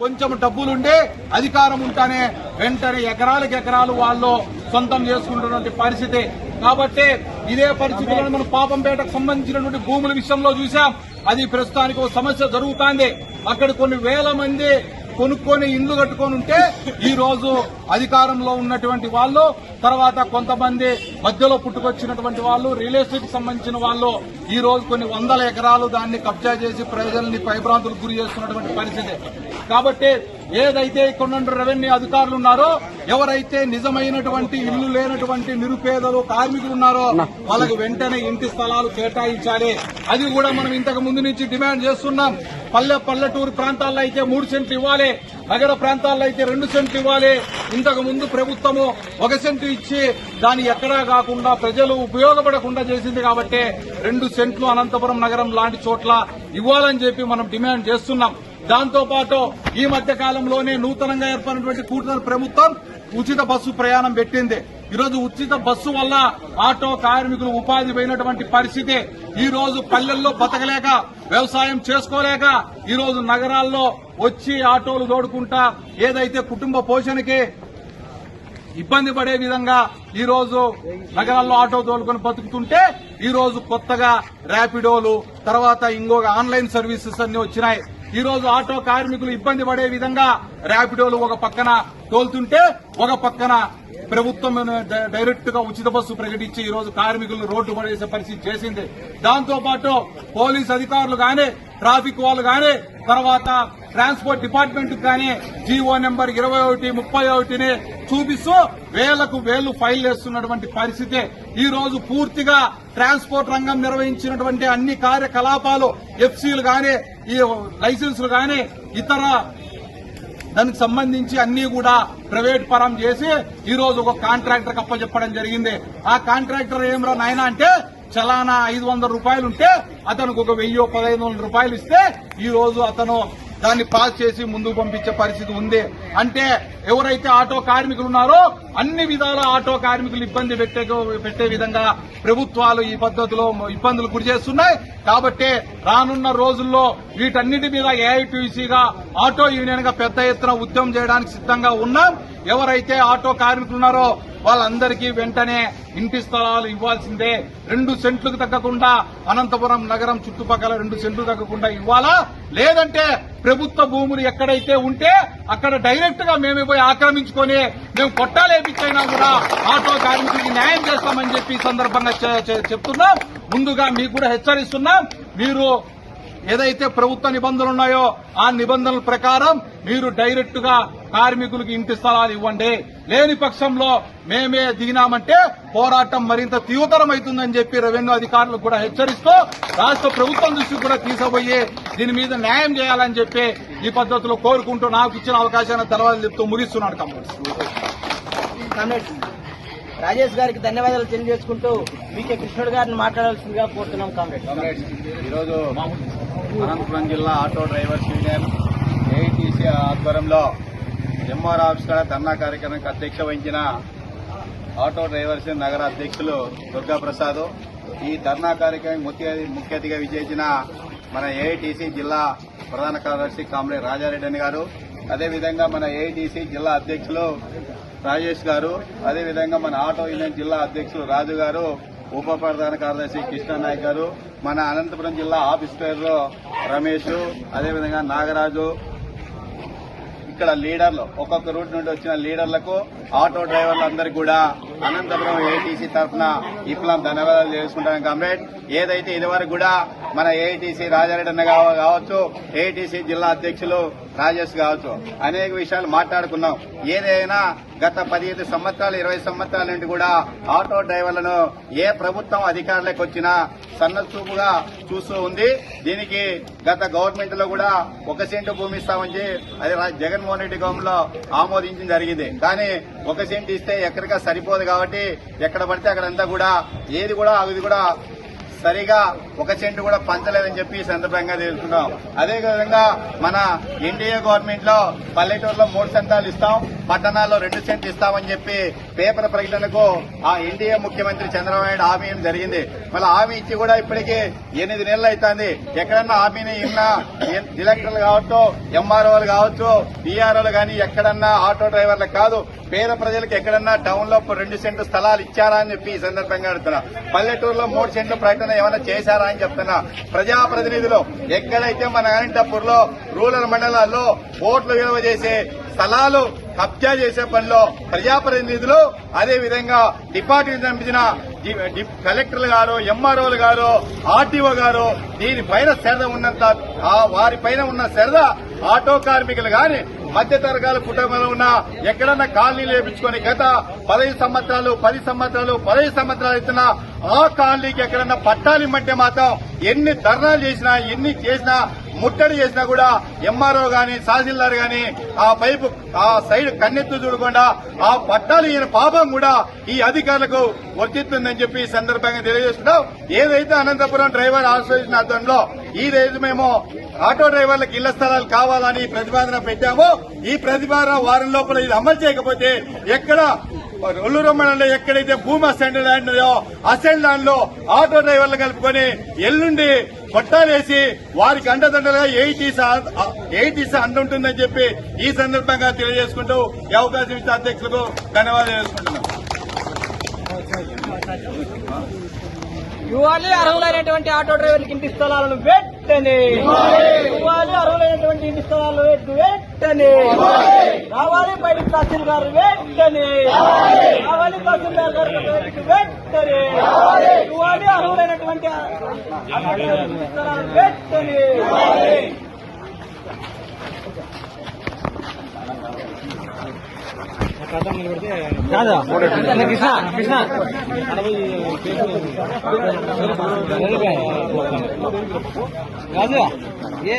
కొంచెం డబ్బులుండే అధికారం ఉంటానే వెంటనే ఎకరాలకు ఎకరాలు వాళ్ళు సొంతం చేసుకుంటున్నటువంటి పరిస్థితి. కాబట్టి ఇదే పరిస్థితుల్లో మనం పాపంపేటకు సంబంధించినటువంటి భూముల విషయంలో చూసాం అది ప్రస్తుతానికి ఒక సమస్య జరుగుతోంది. అక్కడ కొన్ని వేల మంది కొనుక్కొని ఇండ్లు కట్టుకొని ఉంటే ఈ రోజు అధికారంలో ఉన్నటువంటి వాళ్ళు తర్వాత కొంతమంది మధ్యలో పుట్టుకొచ్చినటువంటి వాళ్ళు రియల్ ఎస్టేట్ సంబంధించిన వాళ్ళు ఈ రోజు కొన్ని వందల ఎకరాలు దాన్ని కబ్జా చేసి ప్రజల్ని భయభ్రాంతులకు గురి చేస్తున్నటువంటి పరిస్థితి. కాబట్టి ఏదైతే ఇక్కడ రెవెన్యూ అధికారులు ఉన్నారో ఎవరైతే నిజమైనటువంటి ఇల్లు లేనటువంటి నిరుపేదలు కార్మికులు ఉన్నారో వాళ్ళకి వెంటనే ఇంటి స్థలాలు కేటాయించాలి. అది కూడా మనం ఇంతకు ముందు నుంచి డిమాండ్ చేస్తున్నాం. పల్లె పల్లెటూరు ప్రాంతాల్లో అయితే మూడు సెంట్లు ఇవ్వాలి నగర ప్రాంతాల్లో అయితే రెండు సెంట్లు ఇవ్వాలి. ఇంతకు ముందు ప్రభుత్వము ఒక సెంటు ఇచ్చి దాన్ని ఎక్కడా కాకుండా ప్రజలు ఉపయోగపడకుండా చేసింది కాబట్టి రెండు సెంట్లు అనంతపురం నగరం లాంటి చోట్ల ఇవ్వాలని చెప్పి మనం డిమాండ్ చేస్తున్నాం. దాంతోపాటు ఈ మధ్య కాలంలోనే నూతనంగా ఏర్పడినటువంటి కూటమి ప్రభుత్వం ఉచిత బస్సు ప్రయాణం పెట్టింది. ఈరోజు ఉచిత బస్సు వల్ల ఆటో కార్మికులు ఉపాధి పోయినటువంటి పరిస్థితి ఈ రోజు పల్లెల్లో బతకలేక వ్యవసాయం చేసుకోలేక ఈ రోజు నగరాల్లో వచ్చి ఆటోలు తోడుకుంటా ఏదైతే కుటుంబ పోషణకి ఇబ్బంది పడే విధంగా ఈ రోజు నగరాల్లో ఆటో తోలుకొని బతుకుతుంటే ఈ రోజు కొత్తగా ర్యాపిడోలు తర్వాత ఇంకొక ఆన్లైన్ సర్వీసెస్ అన్ని వచ్చినాయి. ఈ రోజు ఆటో కార్మికులు ఇబ్బంది పడే విధంగా ర్యాపిడోలు ఒక పక్కన తోలుతుంటే ఒక పక్కన ప్రభుత్వం డైరెక్ట్గా ఉచిత బస్సు ప్రకటించి ఈ రోజు కార్మికులను రోడ్డు పడేసే పరిస్థితి చేసింది. దాంతో పాటు పోలీస్ అధికారులు గాని ట్రాఫిక్ వాళ్ళు గాని తర్వాత ట్రాన్స్పోర్ట్ డిపార్ట్మెంట్ కానీ జీవో నెంబర్ ఇరవై ఒకటి ముప్పై ఒకటిని చూపిస్తూ వేలకు వేలు ఫైల్ వేస్తున్నటువంటి పరిస్థితి ఈ రోజు పూర్తిగా ట్రాన్స్పోర్ట్ రంగం నిర్వహించినటువంటి అన్ని కార్యకలాపాలు ఎఫ్సీలు కానీ ఈ లైసెన్సులు కానీ ఇతర దానికి సంబంధించి అన్ని కూడా ప్రైవేట్ పరం చేసి ఈ రోజు ఒక కాంట్రాక్టర్ అప్పచెప్పడం జరిగింది. ఆ కాంట్రాక్టర్ ఏమరా నాయన అంటే చలానా ఐదు వందల రూపాయలు ఉంటే అతనికి ఒక వెయ్యి పదహైదు వందల రూపాయలు ఇస్తే ఈ రోజు అతను దాన్ని పాస్ చేసి ముందుకు పంపించే పరిస్థితి ఉంది. అంటే ఎవరైతే ఆటో కార్మికులు ఉన్నారో అన్ని విధాల ఆటో కార్మికులు ఇబ్బంది పెట్టే పెట్టే విధంగా ప్రభుత్వాలు ఈ పద్ధతిలో ఇబ్బందులు గురి చేస్తున్నాయి. కాబట్టి రానున్న రోజుల్లో వీటన్నిటి మీద ఏఐపీసీగా ఆటో యూనియన్గా పెద్ద ఎత్తున ఉద్యమం చేయడానికి సిద్ధంగా ఉన్నాం. ఎవరైతే ఆటో కార్మికులున్నారో వాళ్ళందరికీ వెంటనే ఇంటి స్థలాలు ఇవ్వాల్సిందే. రెండు సెంట్లకు తగ్గకుండా అనంతపురం నగరం చుట్టుపక్కల రెండు సెంట్లు తగ్గకుండా ఇవ్వాలా? లేదంటే ప్రభుత్వ భూములు ఎక్కడైతే ఉంటే అక్కడ డైరెక్ట్గా మేమే పోయి ఆక్రమించుకొని మేము కొట్టాలేపించైనా కూడా ఆటో కార్మికుడికి న్యాయం చేస్తామని చెప్పి ఈ సందర్భంగా చెప్తున్నాం. ముందుగా మీకు కూడా హెచ్చరిస్తున్నాం. మీరు ఏదైతే ప్రభుత్వ నిబంధనలు ఉన్నాయో ఆ నిబంధనల ప్రకారం మీరు డైరెక్ట్గా కార్మికులకు ఇంటి స్థలాలు ఇవ్వండి. లేని పక్షంలో మేమే దిగినామంటే పోరాటం మరింత తీవ్రతరం అవుతుందని చెప్పి రెవెన్యూ అధికారులకు కూడా హెచ్చరిస్తూ రాష్ట్ర ప్రభుత్వం దృష్టికి కూడా తీసుకుపోయి దీని మీద న్యాయం చేయాలని చెప్పి ఈ పద్ధతిలో కోరుకుంటూ నాకు ఇచ్చిన అవకాశాన్ని తర్వాత చెప్తూ ముగిస్తున్నాడు కమ్యూనిస్ట్ రాజేష్ గారికి ధన్యవాదాలు తెలియజేసుకుంటూ బీకే కృష్ణుడు గారిని మాట్లాడాల్సిందిగా కోరుతున్నాం కామ్రేడ్ ఈరోజు అనంతపురం జిల్లా ఆటో డ్రైవర్స్ యూనియన్ ఏఐటీసీ ఆధ్వర్యంలో ఎంఆర్ ఆఫీస్ కాడ ధర్నా కార్యక్రమానికి అధ్యక్ష వహించిన ఆటో డ్రైవర్స్ నగర అధ్యక్షులు దుర్గాప్రసాద్. ఈ ధర్నా కార్యక్రమం ముఖ్య ముఖ్య అతిథిగా విజయించిన మన ఏఐటీసీ జిల్లా ప్రధాన కార్యదర్శి కామ్రేడ్ రాజారెడ్డి అని గారు అదేవిధంగా మన ఏఐటీసీ జిల్లా అధ్యక్షులు రాజేష్ గారు అదేవిధంగా మన ఆటో యూనియన్ జిల్లా అధ్యక్షులు రాజు గారు ఉప ప్రధాన కార్యదర్శి కృష్ణానాయక్ గారు మన అనంతపురం జిల్లా ఆఫీస్ పేరులో రమేష్ అదేవిధంగా నాగరాజు. ఇక్కడ లీడర్లు ఒక్కొక్క రూట్ నుండి వచ్చిన లీడర్లకు ఆటో డ్రైవర్లందరికీ కూడా అనంతపురం ఏఐటీసీ తరఫున ఇప్పులం ధన్యవాదాలు చేసుకుంటాం కామ్రేడ్ ఏదైతే ఇదివరకు కూడా మన ఏఐటీసీ రాజారెడ్డి అన్న కావచ్చు ఏఐటీసీ జిల్లా అధ్యక్షులు రాజేష్ కావచ్చు. అనేక విషయాలు మాట్లాడుకున్నాం. ఏదైనా గత పదిహేను సంవత్సరాలు ఇరవై సంవత్సరాల నుండి కూడా ఆటో డ్రైవర్లను ఏ ప్రభుత్వం అధికారులకు వచ్చినా సన్నచూపుగా చూస్తూ ఉంది. దీనికి గత గవర్నమెంట్లో కూడా ఒక సెంటు భూమి ఇస్తామని అది జగన్మోహన్ రెడ్డి గవర్నమెంట్లో ఆమోదించడం జరిగింది. కానీ ఒక సెంటు ఇస్తే ఎక్కడికా సరిపోదు కాబట్టి ఎక్కడ పడితే అక్కడంతా కూడా ఏది కూడా అది కూడా సరిగా ఒక సెంటు కూడా పంచలేదని చెప్పి సందర్భంగా తెలుసుకున్నాం. అదేవిధంగా మన ఎన్డీఏ గవర్నమెంట్లో పల్లెటూరులో మూడు సెంటాలు ఇస్తాం. పట్టణాల్లో రెండు సెంట్లు ఇస్తామని చెప్పి పేపర్ ప్రకటనకు ఆ ఎన్డీఏ ముఖ్యమంత్రి చంద్రబాబు నాయుడు హామీ జరిగింది. మళ్ళీ హామీ ఇచ్చి కూడా ఇప్పటికీ ఎనిమిది నెలలు అవుతుంది ఎక్కడన్నా హామీని ఇన్నా డిలెక్టర్లు కావచ్చు ఎంఆర్ఓలు కావచ్చు డిఆర్ఓలు కానీ ఎక్కడన్నా ఆటో డ్రైవర్లకు కాదు. పేద ప్రజలకు ఎక్కడన్నా టౌన్లో రెండు సెంట్లు స్థలాలు ఇచ్చారా అని చెప్పి ఈ సందర్భంగా అడుగుతున్నా. పల్లెటూరులో మూడు సెంట్లు ప్రకటన ఏమైనా చేశారా అని చెప్తున్నా. ప్రజాప్రతినిధులు ఎక్కడైతే మన అనంతపూర్లో రూరల్ మండలాల్లో ఓట్లు విలువ చేసే స్థలాలు కబ్జా చేసే పనిలో ప్రజాప్రతినిధులు అదే విధంగా డిపార్ట్మెంట్ పంపించిన డి- కలెక్టర్లు గారు ఎంఆర్ఓలు గారు ఆర్టీఓ గారు దీనిపైన శ్రద్ధ ఉన్నంత ఆ వారిపైన ఉన్న శ్రద్ధ ఆటో కార్మికులు గాని మధ్య కుటుంబంలో ఉన్న ఎక్కడన్నా కాలనీలు వేపించుకుని గత పదహైదు సంవత్సరాలు పది సంవత్సరాలు పదహైదు సంవత్సరాలు ఇస్తున్న ఆ కాలనీకి ఎక్కడన్నా మధ్య మాత్రం ఎన్ని ధర్నాలు చేసినా ఎన్ని చేసినా ముట్టడి చేసినా కూడా ఎంఆర్ఓ గాని తహసీల్దార్ గాని ఆ పైపు ఆ సైడ్ కన్నెత్తు చూడకుండా ఆ పట్టాలు ఈయన పాపం కూడా ఈ అధికారులకు వర్తిస్తుందని చెప్పి ఈ సందర్భంగా తెలియజేస్తున్నాం. ఏదైతే అనంతపురం డ్రైవర్ అసోసియేషన్ ఆధ్వర్యంలో ఈదైతే మేము ఆటో డ్రైవర్లకు ఇళ్ళ స్థలాలు కావాలని ప్రతిపాదన పెట్టామో ఈ ప్రతిపాదన వారం లోపల ఇది అమలు చేయకపోతే ఎక్కడ ఒల్లూరు మండలంలో ఎక్కడైతే భూమి అసెండ్ ల్యాండ్ ఉందో అసెండ్ ల్యాండ్లో ఆటో డ్రైవర్లు కలుపుకొని ఎల్లుండి పట్టాలేసి వారికి అండదండలుగా ఎయిటీస్ ఎయిటీస్ అంటుంటుందని చెప్పి ఈ సందర్భంగా తెలియజేసుకుంటూ ఈ అవకాశం ఇచ్చే అధ్యక్షులకు ధన్యవాదాలు చేసుకుంటున్నాం ఇవ్వాలి అర్హులైనటువంటి ఆటో డ్రైవర్లకి ఇంటి స్థలాలను వెంటనే ఇవ్వాలి అర్హులైనటువంటి ఇంటి స్థలాలు వెంటనే రావాలి బయట తహసీల్దారు వెంటనే రావాలి తహసీల్దార్ గారు అర్హులైనటువంటి ఆటో డ్రైవర్లకి ఇంటి స్థలాలు వెంటనే కృష్ణ కృష్ణ రాజు ఏ